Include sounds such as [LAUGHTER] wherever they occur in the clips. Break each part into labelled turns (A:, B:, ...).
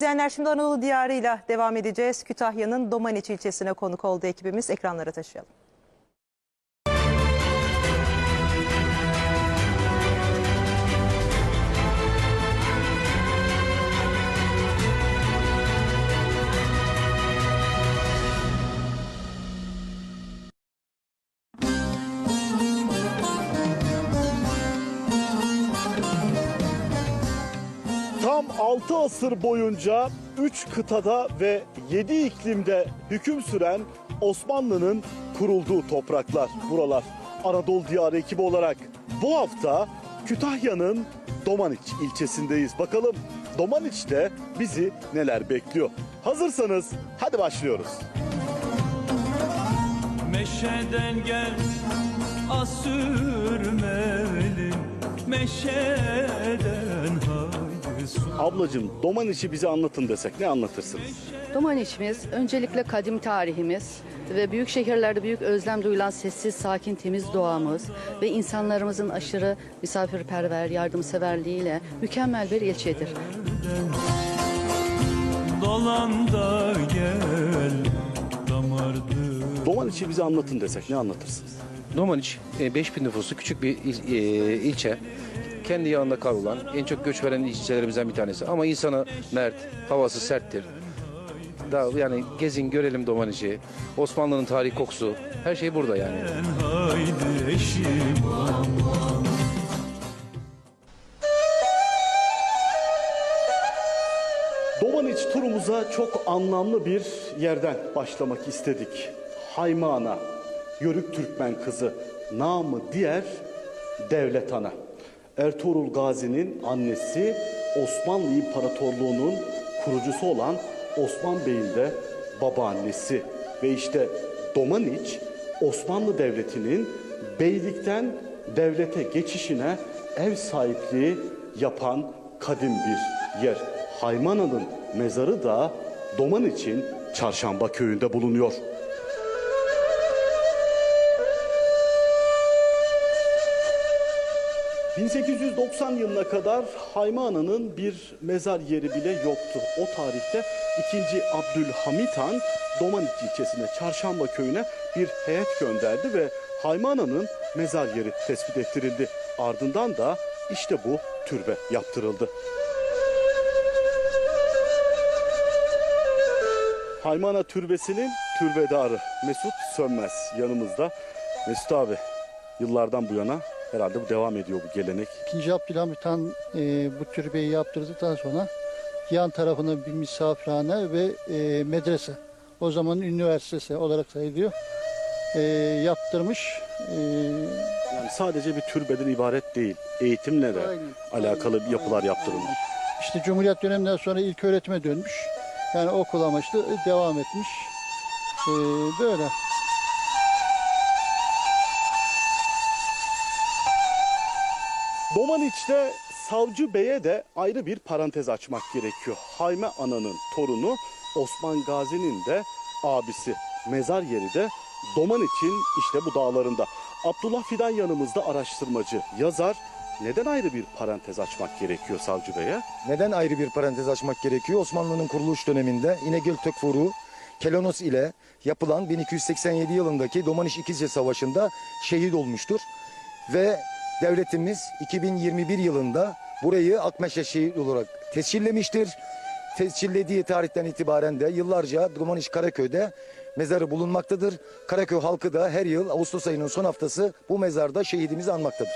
A: İzleyenler şimdi Anadolu Diyarı'yla devam edeceğiz. Kütahya'nın Domaniç ilçesine konuk oldu ekibimiz. Ekranlara taşıyalım.
B: 6 asır boyunca 3 kıtada ve 7 iklimde hüküm süren Osmanlı'nın kurulduğu topraklar buralar. Anadolu Diyarı ekibi olarak bu hafta Kütahya'nın Domaniç ilçesindeyiz. Bakalım Domaniç'te bizi neler bekliyor? Hazırsanız hadi başlıyoruz.
C: Meşeden gel asürmeli Meşeden haydi
B: Ablacığım Domaniç'i bize anlatın desek ne anlatırsınız?
D: Domaniç'imiz öncelikle kadim tarihimiz ve büyük şehirlerde büyük özlem duyulan sessiz, sakin, temiz doğamız ve insanlarımızın aşırı misafirperver, yardımseverliğiyle mükemmel bir ilçedir.
C: Dolan da gel damardı
B: Domaniç'i bize anlatın desek ne anlatırsınız?
E: Domaniç e, 5000 nüfuslu küçük bir il- e, ilçe. Kendi yanında kavrulan en çok göç veren ilçelerimizden bir tanesi. Ama insanı mert, havası serttir. Daha yani gezin görelim Domaniç'i. Osmanlı'nın tarihi kokusu. Her şey burada yani.
C: haydi
B: Domaniç turumuza çok anlamlı bir yerden başlamak istedik. Haymana, Yörük Türkmen kızı, namı diğer Devlet Ana. Ertuğrul Gazi'nin annesi Osmanlı İmparatorluğu'nun kurucusu olan Osman Bey'in de babaannesi. Ve işte Domaniç Osmanlı Devleti'nin beylikten devlete geçişine ev sahipliği yapan kadim bir yer. Haymana'nın mezarı da Doman için Çarşamba köyünde bulunuyor. ...1890 yılına kadar Haymana'nın bir mezar yeri bile yoktu. O tarihte 2. Abdülhamit Han Domaniç ilçesine Çarşamba köyüne bir heyet gönderdi ve Haymana'nın mezar yeri tespit ettirildi. Ardından da işte bu türbe yaptırıldı. Haymana Türbesi'nin türbedarı Mesut Sönmez yanımızda. Mesut abi yıllardan bu yana herhalde bu devam ediyor bu gelenek.
F: İkinci Abdülhamit Han e, bu türbeyi yaptırdıktan sonra yan tarafına bir misafirhane ve e, medrese. O zaman üniversitesi olarak sayılıyor. E, yaptırmış. E,
B: Yani sadece bir türbeden ibaret değil. Eğitimle de
F: Aynen,
B: alakalı
F: aynen,
B: yapılar
F: aynen,
B: yaptırılmış.
F: aynen. İşte Cumhuriyet döneminden sonra ilk öğretime dönmüş. Yani okul amaçlı devam etmiş. E, böyle.
B: Domaniç'te Savcı Bey'e de ayrı bir parantez açmak gerekiyor. Hayme Ana'nın torunu Osman Gazi'nin de abisi. Mezar yeri de Domaniç'in işte bu dağlarında. Abdullah Fidan yanımızda araştırmacı, yazar. Neden ayrı bir parantez açmak gerekiyor Savcı Bey'e?
G: Neden ayrı bir parantez açmak gerekiyor? Osmanlı'nın kuruluş döneminde İnegöl Tökfuru Kelonos ile yapılan 1287 yılındaki Domaniş İkizce Savaşı'nda şehit olmuştur. Ve devletimiz 2021 yılında burayı Akmeşe şehit olarak tescillemiştir. Tescillediği tarihten itibaren de yıllarca Domaniş Karaköy'de mezarı bulunmaktadır. Karaköy halkı da her yıl Ağustos ayının son haftası bu mezarda şehidimizi anmaktadır.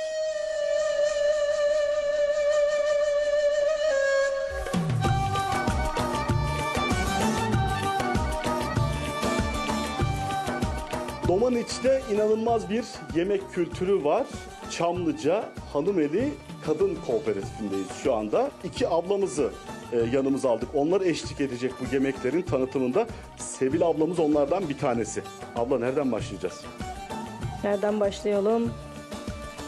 B: Domaniç'te inanılmaz bir yemek kültürü var. Çamlıca Hanımeli Kadın Kooperatifindeyiz şu anda. İki ablamızı e, yanımıza aldık. Onlar eşlik edecek bu yemeklerin tanıtımında. Sevil ablamız onlardan bir tanesi. Abla nereden başlayacağız?
H: Nereden başlayalım?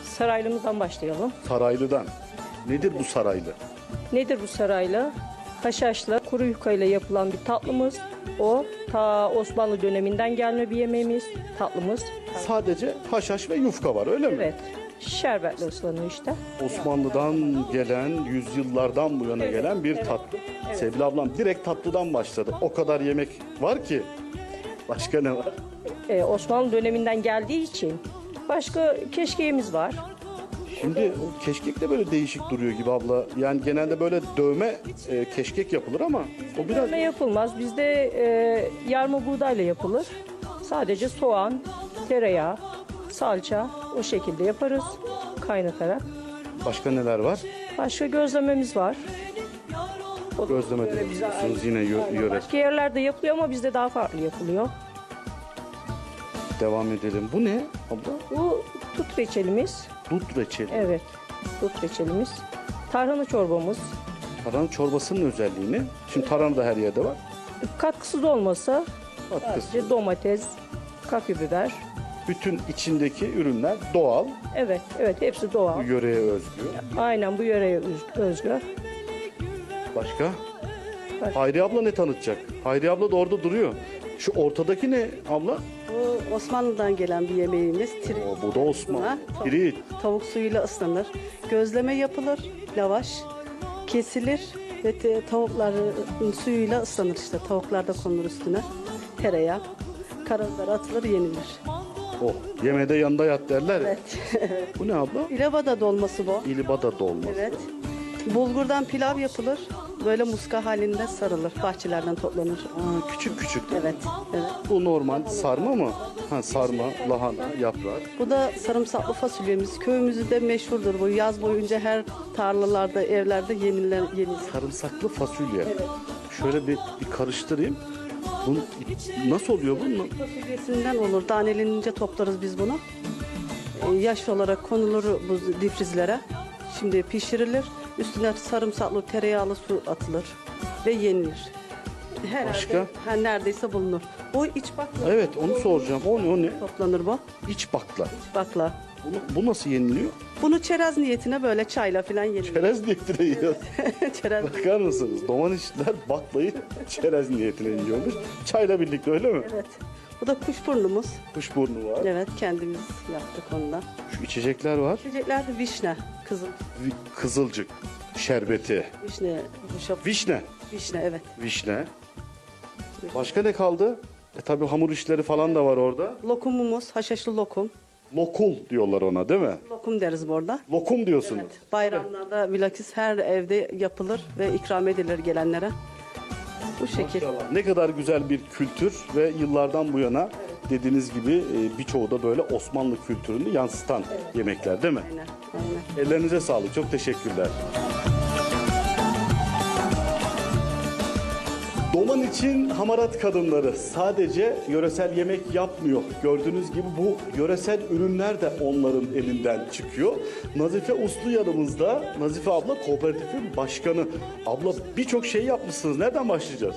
H: Saraylımızdan başlayalım.
B: Saraylı'dan. Nedir bu saraylı?
H: Nedir bu saraylı? Haşhaşla kuru yufkayla yapılan bir tatlımız. O ta Osmanlı döneminden gelme bir yemeğimiz, tatlımız.
B: Sadece haşhaş ve yufka var öyle mi?
H: Evet. Şerbetli ıslanıyor işte.
B: Osmanlı'dan gelen, yüzyıllardan bu yana gelen bir tatlı. Sevgili ablam direkt tatlıdan başladı. O kadar yemek var ki. Başka ne var?
H: Ee, Osmanlı döneminden geldiği için başka keşkeğimiz var.
B: Şimdi o keşkek de böyle değişik duruyor gibi abla. Yani genelde böyle dövme e, keşkek yapılır ama o biraz
H: Ne yapılmaz? Bizde e, yarma buğdayla yapılır. Sadece soğan, tereyağı, salça o şekilde yaparız kaynatarak.
B: başka neler var?
H: Başka gözlememiz var. O
B: Gözleme de yapıyorsunuz yine yö- yöre.
H: Başka yerlerde yapılıyor ama bizde daha farklı yapılıyor.
B: Devam edelim. Bu ne abla?
H: Bu tut reçelimiz.
B: Dut reçeli.
H: Evet. Dut reçelimiz. Tarhana çorbamız.
B: Tarhana çorbasının özelliğini. Şimdi tarhana da her yerde var.
H: Katkısız olmasa
B: Katkısı.
H: sadece domates, kapya biber.
B: Bütün içindeki ürünler doğal.
H: Evet, evet hepsi
B: Bu
H: doğal.
B: yöreye özgü.
H: Aynen bu yöreye öz- özgü.
B: Başka?
H: Başka.
B: Hayri abla ne tanıtacak? Hayri abla da orada duruyor. Şu ortadaki ne abla?
I: Bu Osmanlı'dan gelen bir yemeğimiz. Tirit.
B: O, bu da Osman. Pirit.
I: Tavuk suyuyla ıslanır. Gözleme yapılır. Lavaş kesilir ve te- tavukların suyuyla ıslanır işte. Tavuklar da konulur üstüne. Tereyağı. Karabiber atılır yenilir.
B: Oh, yemede yanında yat derler. ya.
I: Evet.
B: Bu ne abla?
I: İlabada dolması bu.
B: İlibada dolması.
I: Evet. Bulgurdan pilav yapılır. Böyle muska halinde sarılır. Bahçelerden toplanır.
B: Aa, küçük küçük.
I: Evet. Evet.
B: Bu normal sarma mı? Ha sarma, lahana, yaprak.
I: Bu da sarımsaklı fasulyemiz. Köyümüzde meşhurdur bu. Yaz boyunca her tarlalarda, evlerde yenilir. yenilir.
B: Sarımsaklı fasulye. Şöyle bir, bir karıştırayım. Bunun, nasıl oluyor bu?
I: Fasulyesinden olur. Danelenince toplarız biz bunu. Ee, yaş olarak konulur bu difrizlere. Şimdi pişirilir. Üstüne sarımsaklı tereyağlı su atılır ve yenilir. Herhalde,
B: Başka?
I: Ha, neredeyse bulunur. Bu iç bakla.
B: Evet onu soracağım. O ne? O ne?
I: Toplanır bu.
B: İç bakla.
I: Bakla.
B: Bunu, bu nasıl yeniliyor?
I: Bunu çerez niyetine böyle çayla falan yenilir.
B: Çerez niyetine [LAUGHS] yiyor.
I: çerez.
B: Bakar mısınız? Domanişliler baklayı çerez niyetine yiyormuş. Çayla birlikte öyle mi?
I: Evet. Bu da kuşburnumuz.
B: Kuşburnu var.
I: Evet kendimiz yaptık ondan.
B: Şu içecekler var.
I: İçecekler de vişne. Kızıl.
B: Vi- Kızılcık, şerbeti.
I: Vişne. Yumuşak.
B: Vişne.
I: Vişne evet.
B: Vişne. Başka ne kaldı? E tabi hamur işleri falan da var orada.
I: Lokumumuz haşhaşlı lokum.
B: Lokul diyorlar ona değil mi?
I: Lokum deriz burada.
B: Lokum diyorsunuz.
I: Bayramlarda bilakis her evde yapılır ve ikram edilir gelenlere. Bu şekil.
B: Ne kadar güzel bir kültür ve yıllardan bu yana dediğiniz gibi e, birçoğu da böyle Osmanlı kültürünü yansıtan yemekler değil mi?
I: Aynen, aynen.
B: Ellerinize sağlık. Çok teşekkürler. Doman için hamarat kadınları sadece yöresel yemek yapmıyor. Gördüğünüz gibi bu yöresel ürünler de onların elinden çıkıyor. Nazife Uslu yanımızda. Nazife abla kooperatifin başkanı. Abla birçok şey yapmışsınız. Nereden başlayacağız?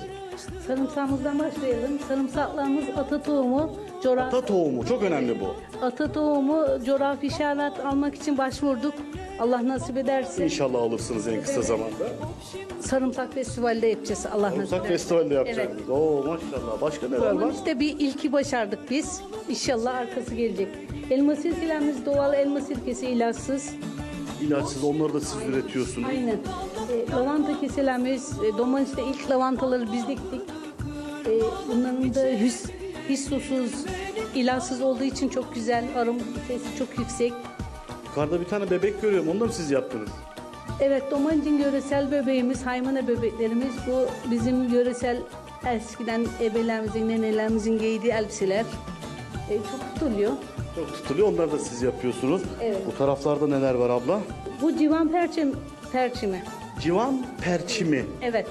J: Sarımsağımızdan başlayalım. Sarımsaklarımız ata tohumu, coğrafi,
B: Ata tohumu çok önemli bu.
J: ata tohumu, coğrafi işaret almak için başvurduk. Allah nasip ederse
B: İnşallah alırsınız en kısa zamanda.
J: sarımsak festivalde yapacağız. Allah nasip
B: Uzak
J: ederse.
B: festivalde yapacaksınız. Oo maşallah. Başka neler
J: Ama
B: var?
J: işte bir ilki başardık biz. İnşallah arkası gelecek. Elma sirkelerimiz doğal elma sirkesi ilaçsız.
B: İlaçsız onları da siz üretiyorsunuz.
J: Aynen. E, lavanta keselerimiz, e, Domanes'te ilk lavantaları biz diktik. E, bunların da his, hiç susuz, ilaçsız olduğu için çok güzel. Arım sesi çok yüksek.
B: Yukarıda bir tane bebek görüyorum. Onu da mı siz yaptınız?
J: Evet, Domanes'in yöresel bebeğimiz, haymana bebeklerimiz. Bu bizim yöresel eskiden ebelerimizin, nenelerimizin giydiği elbiseler. E, çok tutuluyor.
B: Çok tutuluyor. Onları da siz yapıyorsunuz.
J: Evet.
B: Bu taraflarda neler var abla?
J: Bu civan perçem, perçimi.
B: Civan perçimi.
J: Evet.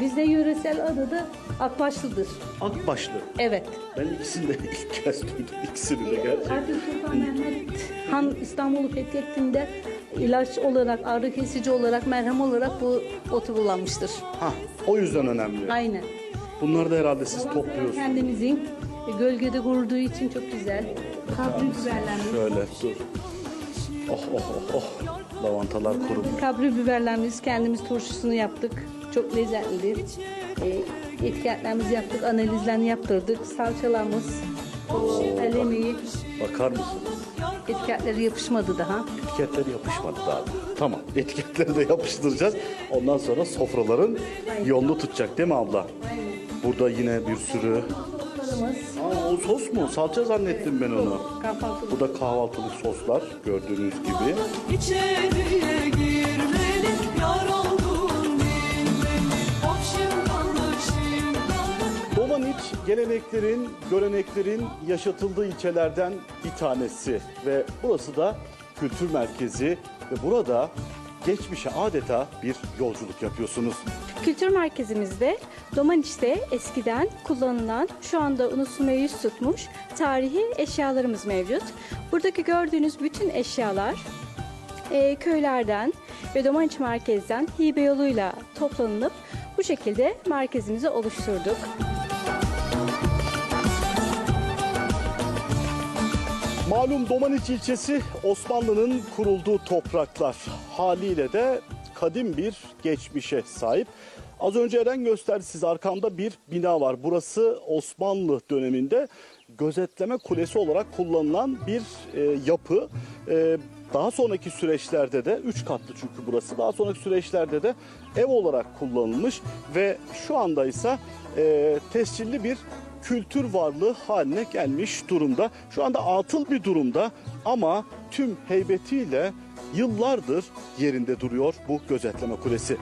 J: Bizde yöresel adı da akbaşlıdır.
B: Akbaşlı.
J: Evet.
B: Ben ikisini de [LAUGHS] ilk kez duydum. İkisini de gerçekten.
J: Fatih Sultan Mehmet Han İstanbul'u fethettiğinde ilaç olarak, ağrı kesici olarak, merhem olarak bu otu kullanmıştır.
B: Ha, o yüzden önemli.
J: Aynen.
B: Bunları da herhalde siz topluyorsunuz.
J: Kendimizin e, gölgede kurduğu için çok güzel. Kabri biberlerimiz.
B: Şöyle dur. Oh oh oh oh. Lavantalar kurumuş.
J: Kabri biberlerimiz kendimiz turşusunu yaptık. Çok lezzetlidir. E, etiketlerimizi yaptık, analizlerini yaptırdık. Salçalarımız, el emeği,
B: Bakar mısınız?
J: etiketleri yapışmadı daha.
B: Etiketleri yapışmadı daha. Tamam. etiketleri de yapıştıracağız. Ondan sonra sofraların yolunu tutacak değil mi abla? Burada yine bir sürü... Aa, o sos mu? Salça zannettim ben onu. Bu da kahvaltılık soslar gördüğünüz gibi.
K: İçeriye girmeli
B: geleneklerin, göreneklerin yaşatıldığı ilçelerden bir tanesi ve burası da kültür merkezi ve burada geçmişe adeta bir yolculuk yapıyorsunuz.
L: Kültür merkezimizde Domaniç'te eskiden kullanılan, şu anda unutulmaya yüz tutmuş tarihi eşyalarımız mevcut. Buradaki gördüğünüz bütün eşyalar e, köylerden ve Domaniç merkezden hibe yoluyla toplanılıp bu şekilde merkezimizi oluşturduk.
B: Malum Domaniç ilçesi Osmanlı'nın kurulduğu topraklar. Haliyle de kadim bir geçmişe sahip. Az önce Eren gösterdi size arkamda bir bina var. Burası Osmanlı döneminde gözetleme kulesi olarak kullanılan bir e, yapı. E, daha sonraki süreçlerde de 3 katlı çünkü burası. Daha sonraki süreçlerde de ev olarak kullanılmış ve şu anda ise e, tescilli bir kültür varlığı haline gelmiş durumda. Şu anda atıl bir durumda ama tüm heybetiyle yıllardır yerinde duruyor bu gözetleme kulesi.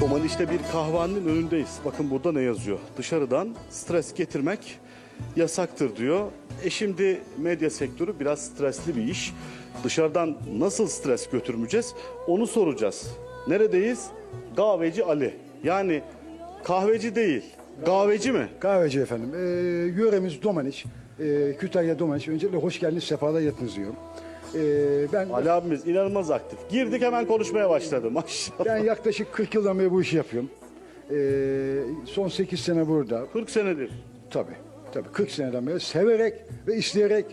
B: Domaniş'te bir kahvehanenin önündeyiz. Bakın burada ne yazıyor? Dışarıdan stres getirmek yasaktır diyor. E şimdi medya sektörü biraz stresli bir iş. Dışarıdan nasıl stres götürmeyeceğiz onu soracağız. Neredeyiz? Kahveci Ali. Yani kahveci değil. Kahveci mi?
M: Kahveci efendim. Ee, yöremiz Domaniç. Ee, Kütahya Domaniç. Öncelikle hoş geldiniz, sefalar yatınız diyorum. Ee, ben
B: Ali abimiz inanılmaz aktif. Girdik hemen konuşmaya başladı maşallah.
M: ben yaklaşık 40 yıldan beri bu işi yapıyorum. Ee, son 8 sene burada.
B: 40 senedir.
M: Tabii, tabii 40 seneden beri severek ve isteyerek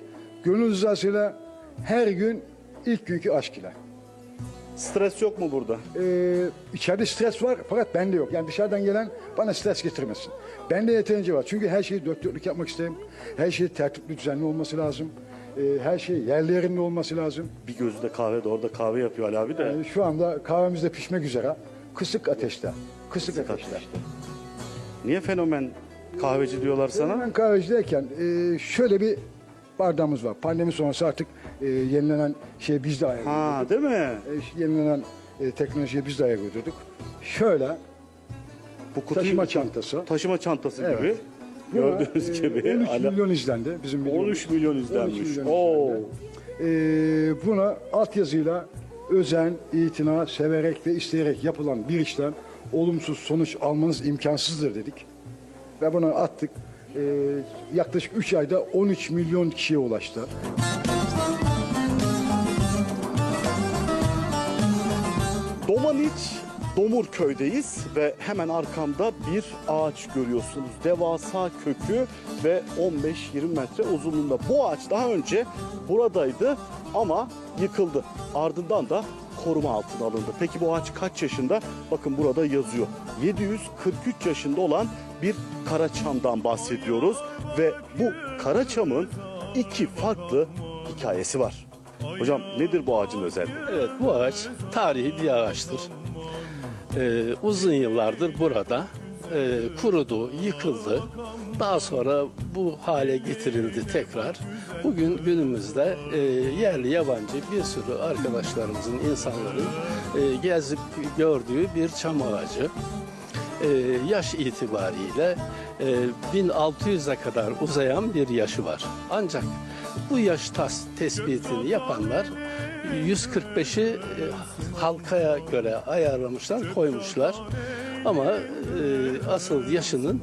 M: gönül rızasıyla her gün ilk günkü aşk ile.
B: Stres yok mu burada?
M: Ee, içeride stres var fakat bende yok. Yani dışarıdan gelen bana stres getirmesin. Bende yeterince var. Çünkü her şeyi dört dörtlük yapmak isterim. Her şey tertipli düzenli olması lazım. Ee, her şey yerli yerinde olması lazım.
B: Bir gözü de kahvede orada kahve yapıyor Ali abi de.
M: Yani şu anda kahvemiz de pişmek üzere. Kısık ateşte. Kısık, ateşte.
B: Niye fenomen kahveci diyorlar sana?
M: Ben kahvecideyken e, şöyle bir bardağımız var. Pandemi sonrası artık e, yenilenen şey biz de ayak
B: Ha değil mi?
M: e, yenilenen e, teknolojiye biz de ayak uydurduk. Şöyle
B: Bu kutuyu
M: taşıma çantası.
B: taşıma çantası
M: Evet.
B: gibi.
M: Buna,
B: Gördüğünüz
M: e,
B: gibi.
M: 13
B: Ali-
M: milyon izlendi bizim videomuz.
B: 13 milyon izlenmiş.
M: 13 milyon
B: Oo.
M: izlendi. E, buna altyazıyla özen, itina, severek ve isteyerek yapılan bir işten olumsuz sonuç almanız imkansızdır dedik. Ve bunu attık. E, yaklaşık 3 ayda 13 milyon kişiye ulaştı.
B: Domaniç Domurköy'deyiz ve hemen arkamda bir ağaç görüyorsunuz. Devasa kökü ve 15-20 metre uzunluğunda. Bu ağaç daha önce buradaydı ama yıkıldı. Ardından da koruma altına alındı. Peki bu ağaç kaç yaşında? Bakın burada yazıyor. 743 yaşında olan bir karaçamdan bahsediyoruz ve bu karaçamın iki farklı hikayesi var. Hocam nedir bu ağacın özelliği?
N: Evet bu ağaç tarihi bir ağaçtır. Ee, uzun yıllardır burada e, kurudu, yıkıldı. Daha sonra bu hale getirildi tekrar. Bugün günümüzde e, yerli yabancı bir sürü arkadaşlarımızın, insanların e, gezip gördüğü bir çam ağacı. E, yaş itibariyle e, 1600'e kadar uzayan bir yaşı var. Ancak bu yaş tas tespitini yapanlar 145'i e, halkaya göre ayarlamışlar, koymuşlar. Ama e, asıl yaşının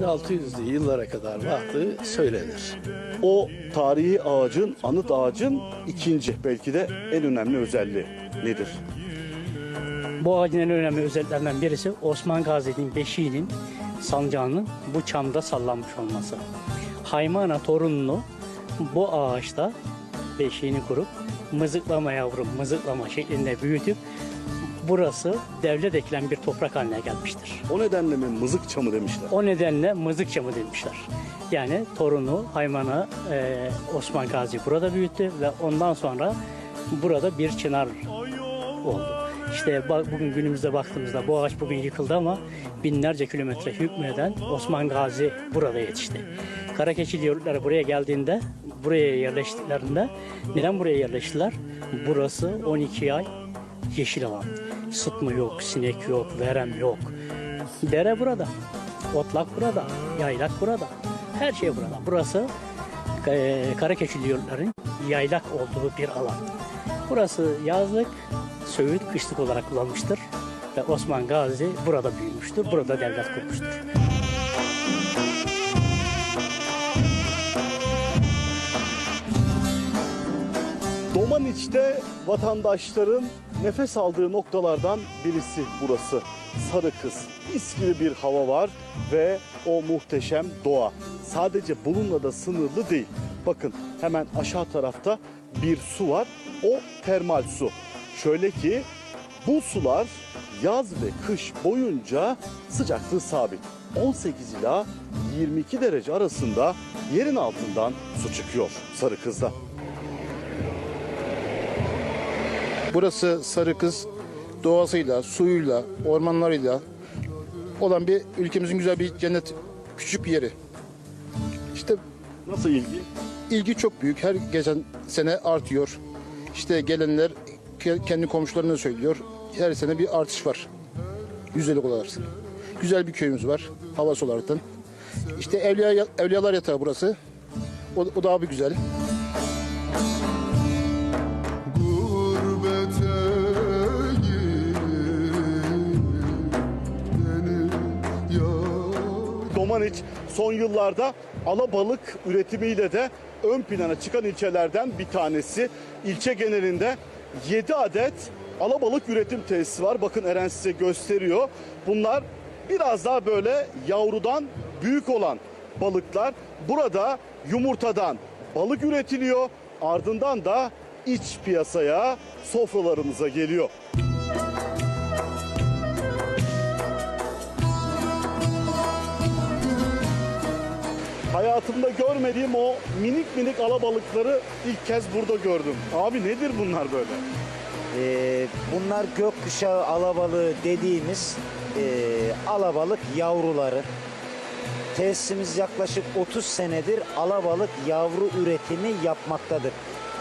N: 1600'lü yıllara kadar vardığı söylenir.
B: O tarihi ağacın, anıt ağacın ikinci belki de en önemli özelliği nedir?
O: Bu ağacın en önemli özelliklerinden birisi Osman Gazi'nin beşiğinin sancağının bu çamda sallanmış olması. Haymana torununu bu ağaçta beşiğini kurup mızıklama yavrum mızıklama şeklinde büyütüp burası devlet ekilen bir toprak haline gelmiştir.
B: O nedenle mi mızık çamı demişler?
O: O nedenle mızık çamı demişler. Yani torunu Hayman'ı e, Osman Gazi burada büyüttü ve ondan sonra burada bir çınar oldu. İşte bugün günümüzde baktığımızda bu ağaç bugün yıkıldı ama binlerce kilometre hükmeden Osman Gazi burada yetişti. Karakeçili yörükleri buraya geldiğinde, buraya yerleştiklerinde neden buraya yerleştiler? Burası 12 ay yeşil alan. Sıtma yok, sinek yok, verem yok. Dere burada. Otlak burada, yaylak burada. Her şey burada. Burası e, Karakeçili yurtların yaylak olduğu bir alan. Burası yazlık, Söğüt kışlık olarak kullanmıştır. Ve Osman Gazi burada büyümüştür, burada devlet kurmuştur.
B: Domaniç'te vatandaşların nefes aldığı noktalardan birisi burası. Sarı Kız. Mis gibi bir hava var ve o muhteşem doğa. Sadece bununla da sınırlı değil. Bakın hemen aşağı tarafta bir su var. O termal su. Şöyle ki bu sular yaz ve kış boyunca sıcaklığı sabit. 18 ila 22 derece arasında yerin altından su çıkıyor Sarı Kız'da.
P: Burası Sarı Kız doğasıyla, suyuyla, ormanlarıyla olan bir ülkemizin güzel bir cennet küçük bir yeri. İşte
B: nasıl ilgi?
P: İlgi çok büyük. Her geçen sene artıyor. İşte gelenler kendi komşularına söylüyor. Her sene bir artış var. Yüzdelik olarak. Güzel bir köyümüz var. Havası olaraktan. İşte Evliya, Evliyalar Yatağı burası. O, o daha bir güzel.
K: Gurbete
B: Domaniç son yıllarda alabalık üretimiyle de ön plana çıkan ilçelerden bir tanesi. İlçe genelinde 7 adet alabalık üretim tesisi var. Bakın Eren size gösteriyor. Bunlar biraz daha böyle yavrudan büyük olan balıklar. Burada yumurtadan balık üretiliyor. Ardından da iç piyasaya, sofralarımıza geliyor. Hayatımda görmediğim o minik minik alabalıkları ilk kez burada gördüm. Abi nedir bunlar böyle?
Q: Ee, bunlar gökkuşağı alabalığı dediğimiz e, alabalık yavruları. Tesisimiz yaklaşık 30 senedir alabalık yavru üretimi yapmaktadır.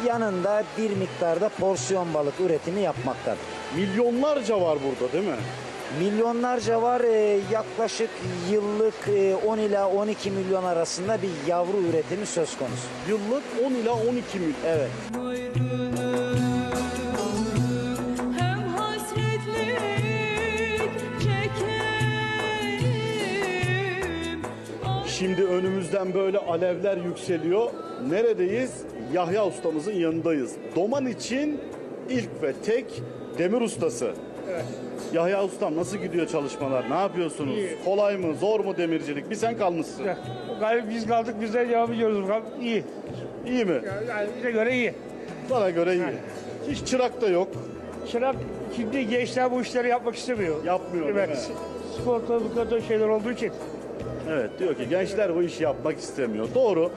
Q: Yanında bir miktarda porsiyon balık üretimi yapmaktadır.
B: Milyonlarca var burada değil mi?
Q: Milyonlarca var. Ee, yaklaşık yıllık e, 10 ila 12 milyon arasında bir yavru üretimi söz konusu.
B: Yıllık 10 ila 12 milyon.
Q: Evet.
B: Şimdi önümüzden böyle alevler yükseliyor. Neredeyiz? Yahya ustamızın yanındayız. Doman için ilk ve tek demir ustası. Yahya ustam nasıl gidiyor çalışmalar? Ne yapıyorsunuz? Kolay mı? Zor mu demircilik? Bir sen kalmışsın.
R: Galiba biz kaldık biz de devam ediyoruz bakalım. İyi.
B: İyi mi?
R: Yani bize göre iyi.
B: Sana göre iyi. Hiç çırak da yok.
R: Çırak şimdi gençler bu işleri yapmak istemiyor.
B: Yapmıyor değil
R: Evet.
B: mi?
R: Sigorta, sigorta şeyler olduğu için.
B: Evet diyor ki gençler bu işi yapmak istemiyor. Doğru.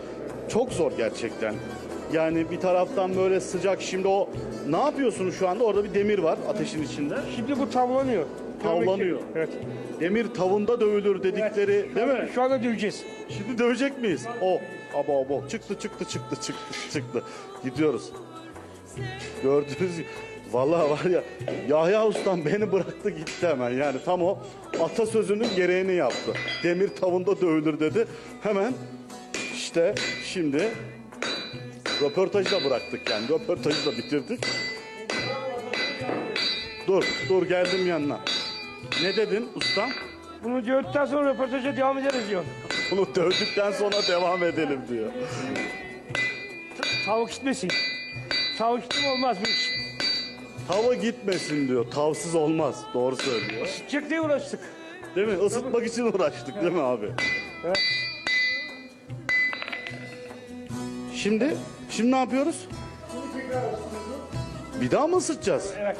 B: Çok zor gerçekten. Yani bir taraftan böyle sıcak şimdi o ne yapıyorsunuz şu anda? Orada bir demir var ateşin içinde.
R: Şimdi bu tavlanıyor.
B: Tavlanıyor.
R: Evet.
B: Demir tavında dövülür dedikleri değil mi?
R: Şu anda döveceğiz.
B: Şimdi dövecek miyiz? O. Abo abo. Çıktı çıktı çıktı çıktı çıktı. Gidiyoruz. Gördünüz mü? Vallahi var ya Yahya Ustam beni bıraktı gitti hemen. Yani tam o atasözünün gereğini yaptı. Demir tavında dövülür dedi. Hemen işte şimdi röportajı da bıraktık yani. Röportajı da bitirdik. Dur, dur geldim yanına. Ne dedin ustam?
R: Bunu dövdükten sonra röportaja devam ederiz diyor.
B: Bunu dövdükten sonra devam edelim diyor.
R: Tavuk gitmesin. Tavuk gittim olmaz bu iş.
B: Tava gitmesin diyor. Tavsız olmaz. Doğru söylüyor.
R: Çık diye uğraştık.
B: Değil mi? Isıtmak için uğraştık değil mi abi?
R: Evet.
B: Şimdi, şimdi ne yapıyoruz? Bir daha mı ısıtacağız?
R: Evet.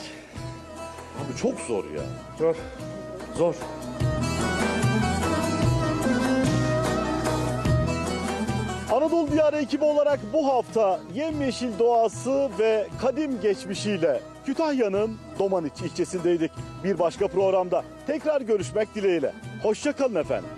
B: Abi çok zor ya. Zor. Zor. Anadolu Diyarı ekibi olarak bu hafta yemyeşil doğası ve kadim geçmişiyle Kütahya'nın Domaniç ilçesindeydik. Bir başka programda tekrar görüşmek dileğiyle. Hoşça kalın efendim.